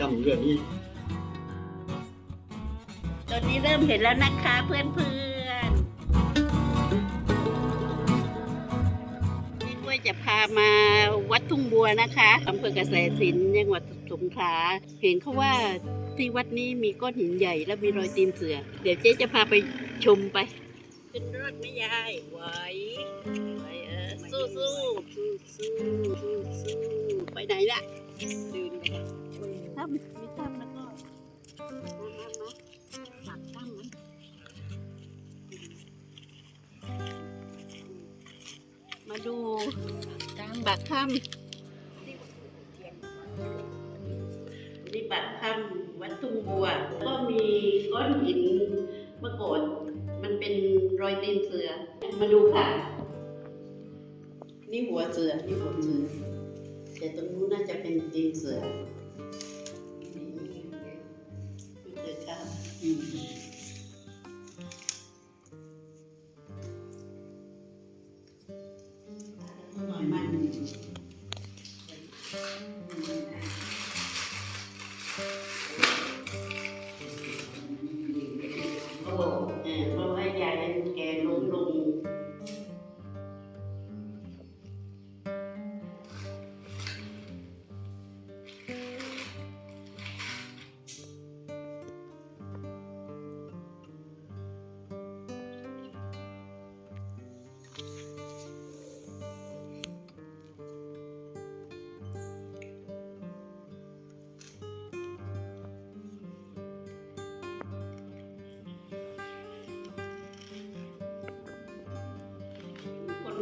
ราะว่าทำเรื่องนี้ ตอนนี้เริ่มเห็นแล้วนะคะเพื่อนเพื่อนๆนี่กล้วยจะพามาวัดทุ่งบัวนะคะอำเภอกเกษตรศิลป์จังหวัดสงขลาเห็นเขาว่าที่วัดนี้มีก้อนหินใหญ่และมีรอยตีนเสือ เดี๋ยวเจ๊จะพาไปชมไป ขึ้นรถไม่ยายไหวไหวเออสู้สู้สู้สู้สู้สู้ไปไหนล่ะเดินไป นะถ้าไม่ทำแล้วก็มามามาปักตั้งมันมาดูบักค่ำนี่บักค่ำวัดทุ่งบัว ก็มีก้อนหินเมื่อก่อนมันเป็นรอยตีนเสือ มาดูค่ะ นี่หัวเสือ นี่หัวเสือแต่ตรงนู้นน่าจะเป็นตีนเสือ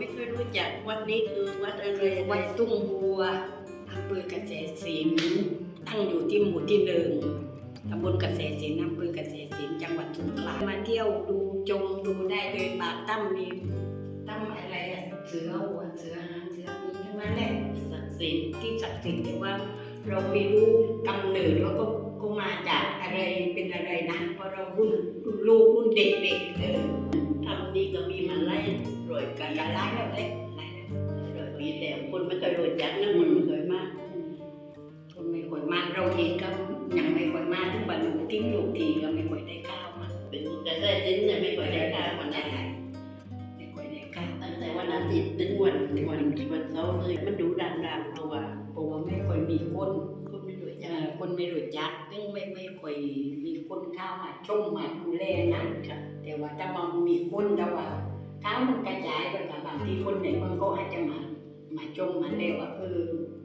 ไม่เคยรู้จักวัดนี้คือวัดอะไรวัดตุ้งบัวอำเภอเกษตรศิลป์ตั้งอยู่ที่หมู่ที่หนึ่งตำบลเกษตรศิลป์อำเภอเกษตรศิลป์จังหวัดสงขลามาเที่ยวดูชมดูได้เลยปากตั้มมีตั้มอะไรอะเสือหัวเสือหางเสือมีทั้งนั้นแหละศักดิ์สิทธิ์ที่ศักดิ์สิทธิ์แต่ว่า เราไม่รู้กำเนิดว่าก็ก็มาจากอะไรเป็นอะไรนะเพราะเรารุ่นลูกรุ่นเด็กๆเออ ทำนี้ก็มีมาไล่รอยกันกันไล่ไล่แล้วเล็กไล่แล้วยปีแต่คนไม่เคยรู้จักนะคนไม่เคยมาก คนไม่ค่อยมากเราเองก็ยังไม่ค่อยมากถึงบรรลุทิ้งลูกทีก็ไม่ค่อยได้ข้าวมาเป็นกระแสจิ้นเนี่ยไม่เคยได้ข่าววันได้ไม่ค่อยได้ข้าวตั้งแต่วันอาทิตย์ถึงวันวันวันเสาร์เลยมันดูดังๆเพราะว่าเพราะว่าไม่ค่อยมีคน คนไม่รู้จักซึ่งไม่ไม่ค่อยมีคนเข้ามาชมมาดูแลนะแต่ว่าถ้ามันมีคนแต่ว่าข้าวมันกระจายไปกับบางทีคนไหนมันก็อาจจะมามาชมมาเรียกว่าเออ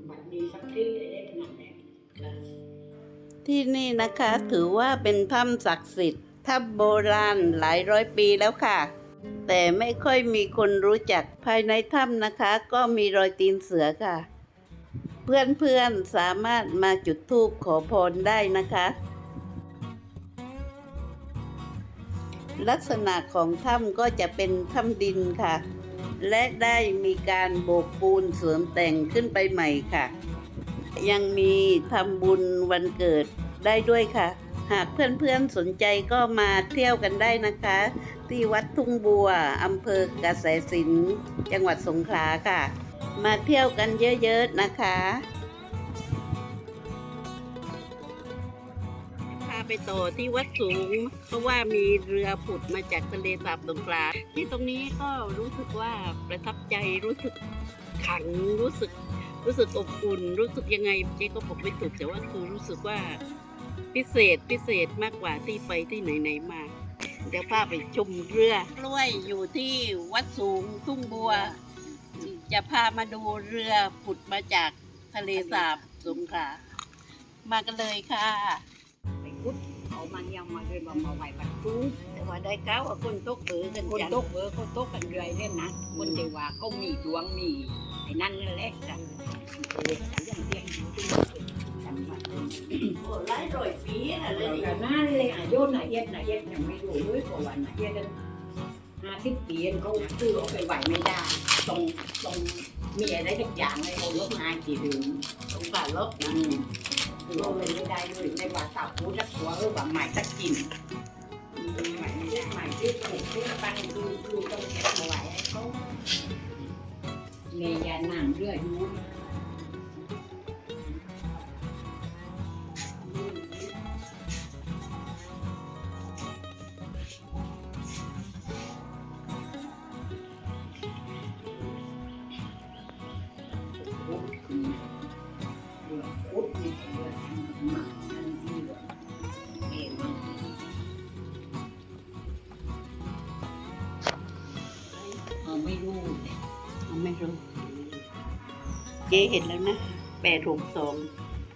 บัดนี้สักคลิปได้ได้ขนาดไหนที่นี่นะคะถือว่าเป็นถ้ำศักดิ์สิทธิ์ถ้ำโบราณหลายร้อยปีแล้วค่ะ แต่ไม่ค่อยมีคนรู้จักภายในถ้ำนะคะ ก็มีรอยตีนเสือค่ะ เพื่อนๆสามารถมาจุดธูปขอพรได้นะคะ ลักษณะของถ้ำก็จะเป็นถ้ำดินค่ะ และได้มีการโบกปูนเสริมแต่งขึ้นไปใหม่ค่ะ ยังมีทำบุญวันเกิดได้ด้วยค่ะ หากเพื่อนๆสนใจก็มาเที่ยวกันได้นะคะ ที่วัดทุ่งบัวอำเภอกเกษตรศิลป์จังหวัดสงขลาค่ะ มาเที่ยวกันเยอะๆนะคะ พาไปต่อที่วัดสูง เพราะว่ามีเรือผุดมาจากทะเลสาบสงขลาที่ตรงนี้ก็รู้สึกว่าประทับใจรู้สึกขังรู้สึกรู้สึกอบอุ่น รู้สึกยังไงเจ๊ก็บอกไม่ถูกแต่ว่าคือรู้สึกว่าพิเศษพิเศษมากกว่าที่ไปที่ไหนๆมาเดี๋ยวพาไปชมเรือกล้วยอยู่ที่วัดสูงทุ่งบัว จะพามาดูเรือผุดมาจากทะเลสาบสงขลามากันเลยค่ะ ไปพุดเอามาเนี่ยมาเลยมามาไหวบัดฟูแต่ว่าได้ก้าวว่าคนตกเบือกันคนจังตกเบอร์คนตกกันเรื่อยเนี่ยนะคนเดียวว่าเขามีดวงมีไอ้นั่นนั่นแหละจ้ะเออแต่ยังเรียนอยู่ที่จังหวัดโอ้หลายร้อยปีอะไรเรานี่ก็นั่นเลยอะโยนหน่ะเย็ดหน่ะเย็ดยังไม่รู้เลยเพราะว่าหน่ะเย็ดห้าสิบปีเขาซื้อเอาไปไหวไม่ได้ ต้องต้องมีอะไรสักอย่างเลยเขาลบมากี่เดือนสงขลาลบอืมคือเอาไปไม่ได้เลยในว่าสาวพูดสักตัวเออว่าใหม่สักกินใหม่ไม่ได้ใหม่ที่ปลูกที่ปั้นคือคือต้องเก็บเอาไว้ให้เขาเมยาหนังเรื่อยอยู่ เจ๊เห็นแล้วนะแปดหกสอง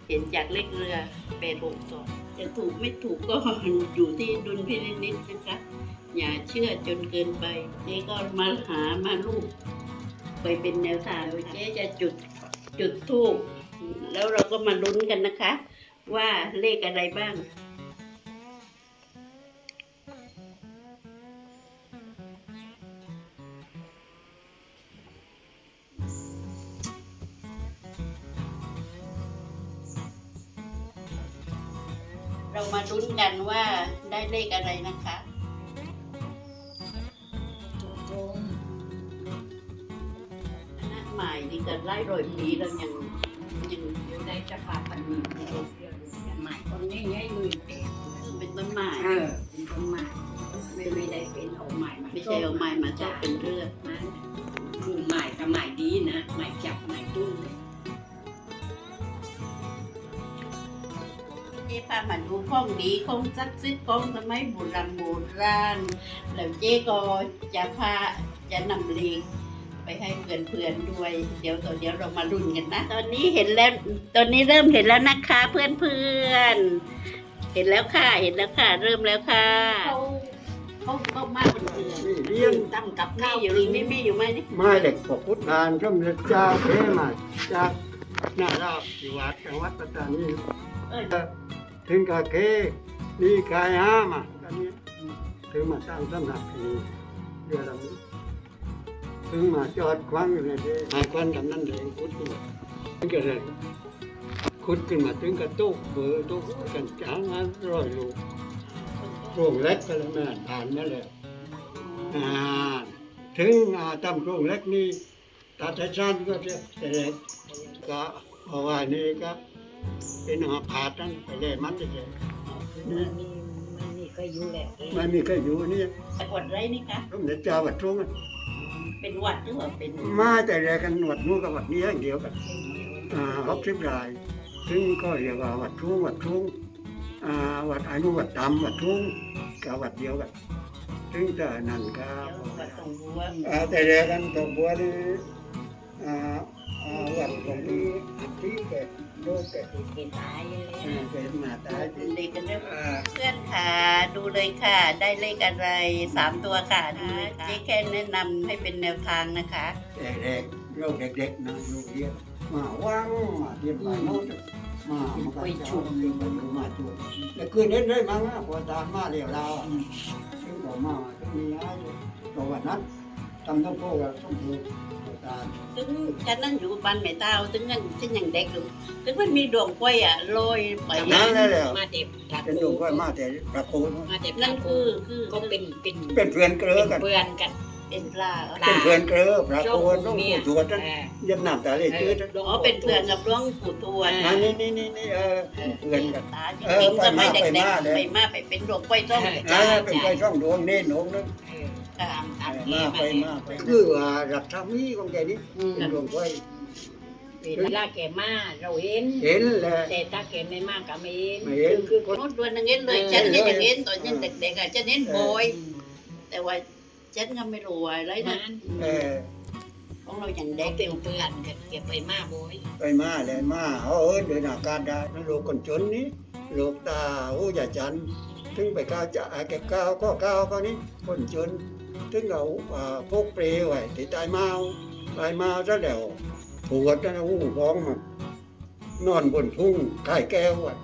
เห็นจากเลขเรือแปดหกสองจะถูกไม่ถูกก็อยู่ที่ดุลพินิจนะคะอย่าเชื่อจนเกินไป เจ๊ก็มาหามาลูก ไปเป็นแนวทางเจ๊จะจุดจุดทูบแล้วเราก็มาลุ้นกันนะคะ ว่าเลขอะไรบ้าง เรามาลุ้นกันว่าได้เลขอะไรนะคะโจ้งคณะใหม่นี่ก็ไล่รอยปีแล้วยังยังเดี๋ยวได้จะพาพันธุ์ในโรงเรียนใหม่คนนี้ง่ายเลยเองเป็นต้นไม้เออเป็นคนใหม่ไม่ไม่ได้เป็นเอาใหม่มาไม่ใช่เอาไม้มาชอบเป็นเรื่องมันคือใหม่กับใหม่ดีนะใหม่จับ มาดูของดีของซักซิดของสมัยโบราณโบราณแล้วเจ๊ก็จะพาจะนำเลขไปให้เพื่อนๆด้วย เดี๋ยวต่อเดี๋ยวเรามาลุ้นกันนะ ตอนนี้เห็นแล้วตอนนี้เริ่มเห็นแล้วนะคะ เพื่อนๆเห็นแล้วค่ะเห็นแล้วค่ะ เริ่มแล้วค่ะเขาเขาเขามากเป็นเพื่อนนี่เลี้ยงตั้งกับมีข้าวอยู่กินไม่มีอยู่ไหมนี่ไม้เหล็กปกพุทธานสมเด็จเจ้าเทมาจากหน้าราบที่วัดจังหวัดปัตตานีเอ้ย ถึงกะเคนี่กายห้ามาตอนนี้ถึงมาตั้งสำนักที่เรือลำนี้ถึงมาจอดควังอยู่เลยเด้หาควันกับนั่นเลยพุทธขึ้นมาถึงก็เลยขุดขึ้นมาถึงกระตุกเบอร์ตุกกันจางอันร้อยลูกโรงเล็กก็แล้วแม่ผ่านมาแล้วอ่าถึงอาตำโรงเล็กนี่ตาใจชันก็จะแต่เล็กก็เพราะว่านี่ก็ เป็นหาผาดนั่นไปเลยมันจะเจ็บนี่มันนี่ก็อยู่แล้วไม่มีใครอยู่นี่จังหวัดไรนี่คะสมเด็จเจ้าวัดทุ่งเป็นวัดหรือว่าเป็นมาแต่แรกกันวัดนู้นกับวัดนี้อย่างเดียวกันอ่าหกสิบรายถึงก็เรียกว่าวัดทุ่งวัดทุ่งอ่าวัดอนุวัดตำวัดทุ่งกับวัดเดียวกันถึงแต่นั่นก็วัดตรงบัวอ่าแต่แรกกันตรงบัวนี่อ่าอ่าวัดตรงนี้อันที่แกโลกแกเป็นตายเลยอ่าแกมาตายเป็นเลขกันแล้อเพื่อนค่ะดูเลยค่ะ ได้เลขอะไรสามตัวค่ะดูเลยค่ะเจ๊แค่แนะนำให้เป็นแนวทางนะคะเด็กๆโลกเด็กๆนะโลกเรียนมาว่างมาเรียนไปโน้ตมามาไปชุมเรียนไปดูมาชุมแต่คืนนี้ได้มาง่ะพอตามมาเรียวเราซึ่งต่อมาจะมีอะไรตัววันนั้นทำต้องพูดกับต้องพูด ถึงกันนั่งอยู่บ้านแม่เต้าถึงกันฉันยังเด็กอยู่ถึงมันมีดวงกล้วยอะโรยไปนั่นแหละแล้วมาเด็บตะเป็นกูลูกก็มาแต่ประโคนมาเด็บนั่ตะนกูคือคือก็เป็นเป็นเป็นเพื่อนเกลือกัน เพื่อนกันเป็นปลาเหรอเป็นเพื่อนเกลือประโคนต้องพูดตรวจนั้นเออยันหน้าตาเลยชื่อนั้นอ๋อเป็นเพื่อนกับหลวงปู่ทวดอันนี้นี่นี่นี่เออเพื่อนกัน ตาจริงๆสมัยเด็กไปมาเลยๆไปมาไปเป็นดวงกล้วยต้ม อ่าเป็นไปช่องดวงเน้นหงนึง เออ ค่ะตามตามมาแกไปมามาไปคือว่ารักทำนี้ของแกนี่อืมเป็นดวงไฟเวลาแกมาเราเห็นเห็นแหละ แต่ถ้าแกไม่มาก็ไม่เห็นไม่เห็น คือคน โน้ตดวนนึงเห็นเลยฉันเห็นอย่างเห็นตอนฉันเด็กๆอะฉันเห็นบ่อยอืมแต่ว่าฉันก็ไม่รู้อะไรนะมันเออของเราอย่างเด็เด็กกเป็นเพื่อนกันแกไปมาบ่อยไปมาเลยมาเขาเอิ้นเดินอากาศได้แล้วโลกคนจนนี้โลกตาโอ้ยาจันถึงไปก้าวจะอาแกก้าวก็ก้าวก็นี้คนจน ถึงเอาอ่าพกเปรย์ไว้ที่ตายเมาตายเมาซะแล้วปวดนะอู้ร้องมานอนบนทุ่งไข่แก้วอะ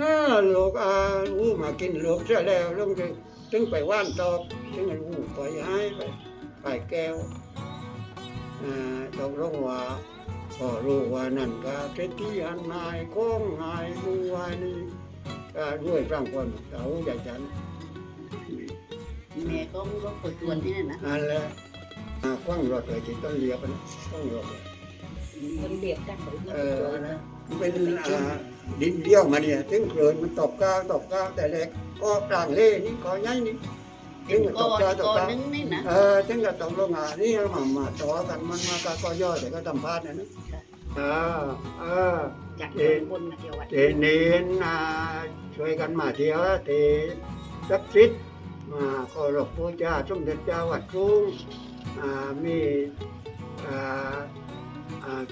อ่าโลกอาอู้มากินโลกเสียแล้วลงถึงถึงไปว่านตอกถึงไอ้อู้ปล่อยหายไปไข่แก้วอ่าตกลงว่าพอรู้ว่านั่นก็เทที่อันนายก้องนายดูวายนี่ก็ด้วยร่างคนเต๋าใหญ่จัน แม่ก็รบกวนชวนที่นั่นนะอันแหละอ่าคว้างรถเลยที่ต้นเรียบนะคว้างรถเลยคนเดียวกันเออนะมันเป็นอ่าดินเดียวมาเนี่ยถึงเกินมันตกกลางตกกลางแต่เล็กก็กลางเล่นี่ก็ใหญ่นี่ถึเป็งนกับก้ตอกกลางนตกก้อกนลางนึงนี่นะเออถึงกับตกลงอะนี่มามาต่อกันมันมาก็ย่อยแต่ก็ทำพลาดนะนะอ่าอ่าจะจากเมืองบนมาเที่ยววัดเจเนนอ่าช่วยกันมาเที่ยวเตศักดิ์สิทธิ์ มาเคารพพระเจ้าสมเด็จเจ้าวัดรุ่งมี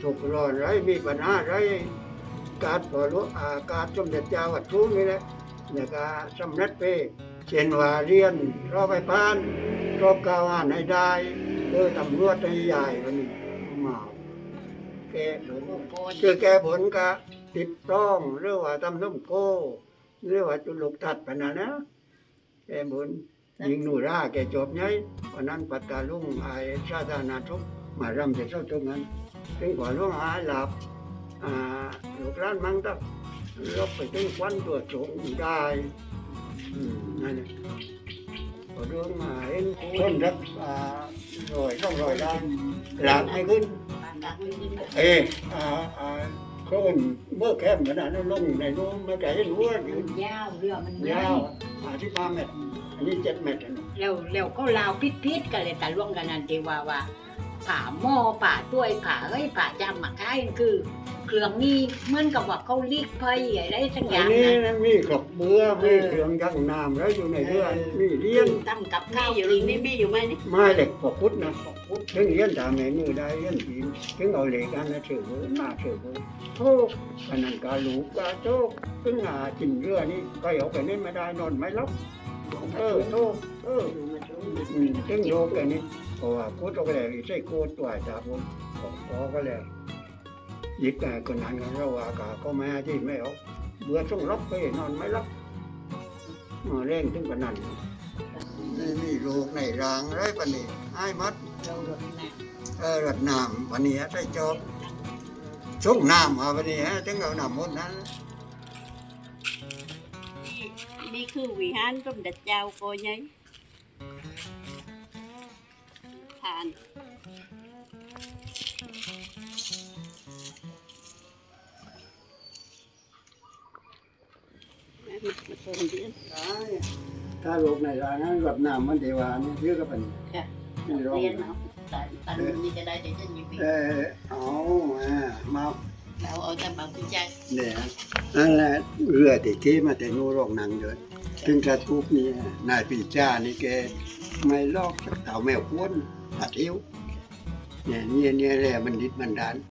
ถูกร้อนไรมีปัญหาไรการขอรู้อาการสมเด็จเจ้าวัดรุ่งนี่แหละเนี่ยก็สำนักไปเช่นว่าเรียนรอบไปพานรอบกาวอ่านให้ได้เออตำรวจให้ใหญ่วันนี้มาแกหลนโอ้โหคือแก้ผลกะติดต้องหรือว่าทำน้ำโกหรือว่าจุลกตัดปะนะนะ แก้ผลยิงหนูร่าแกจบไงวันนั้นปัตตาลุงไอ้ชาตานาทุกมารำจะเท่าตรงนั้นถึงกว่าลุงหายหลับอ่าลูกร้านมังตับลบไปถึงควันตัวสูงได้อืมนั่นแหละพอเรื่องมาเห็นคนรักอ่ารอยต้องรอยได้หลับไม่ขึ้นบ้านรักไม่ขึ้นเลยเอออ่าอ่าเขาเป็นเมื่อแคมขนาดนั้นลงในนู้นไม่ไกลรู้ว่าอยู่มันยาวเรือมันยาว ผ่าที่ห้าเมตรอันนี้เจ็ดเมตรอันนี้แล้วแล้วก็ลาวพิษพิษกันเลยแต่ร่วมกันนั่นทีว่าว่าผ่าหม้อผ่าต้วยผ่าเอ้ยผ่าจำหมักไอ้คือ เครื่องนี้เหมือนกับว่าเขาลีกไฟอะไรสักออันย่างนี้นะนั้นมีกรอบเบื่อมีเครื่องยักน้ำแล้วอยู่ในเรือมีเลี้ยนตั้มกับมีข้าวอยู่กินนี่มีอยู่ไหมนี่ไม้เหล็กปกพุทธนะปกพุทธถึงเลี้ยนตามในมือได้เลี้ยนปีนถึงเอาเหล็กกันนะเชื่อเว้ยมาเชื่อเว้ยโอ้ขนาดกาลูกกาโจกถึงหากินเรือนี่ก็เอาไปนี่ไม่ได้นอนไม่รับเออโตเออ อืมซึ่งโยกกันนี่เพราะว่าโคตรก็เลยใช่โคตรตัวจากผมของพอก็เลย ยิบแต่คนนั้นกันเราว่ากาก็ไม่ที่ไม่เอาเบื่อต้องรับไปนอนไม่รับมาเร่งถึงปานนั้นนี่มีลูกในรางไรปานนี้ให้มัดเราหลดนะเออรดน้ำปานนี้ใส่จอบส่งน้ำมาปานนี้ฮะถึงเอาน้ำมดนั้นนี่คือวิหารสมเด็จเจ้าโกยัยทาน มาชมดิถ้าลูกในร้างนั้นรดน้ำมันเทวานี่เยอะก็เป็นค่ะเรียนเนาะตันตันนี่จะได้เดี๋ยวจะยิบเออเอาอ่ามาเราเอาแต่บางทีใจเนี่ยนั่นแหละเรือที่ขี่มาแต่นู่นโรงหนังเลยถึงกระทุกนี่นายปีจ้านี่แกไม่ลอกสักเต่าแมวควนอาทิวเนี่ยเนี่ยเนี่ยแหละมันดิดมันดาน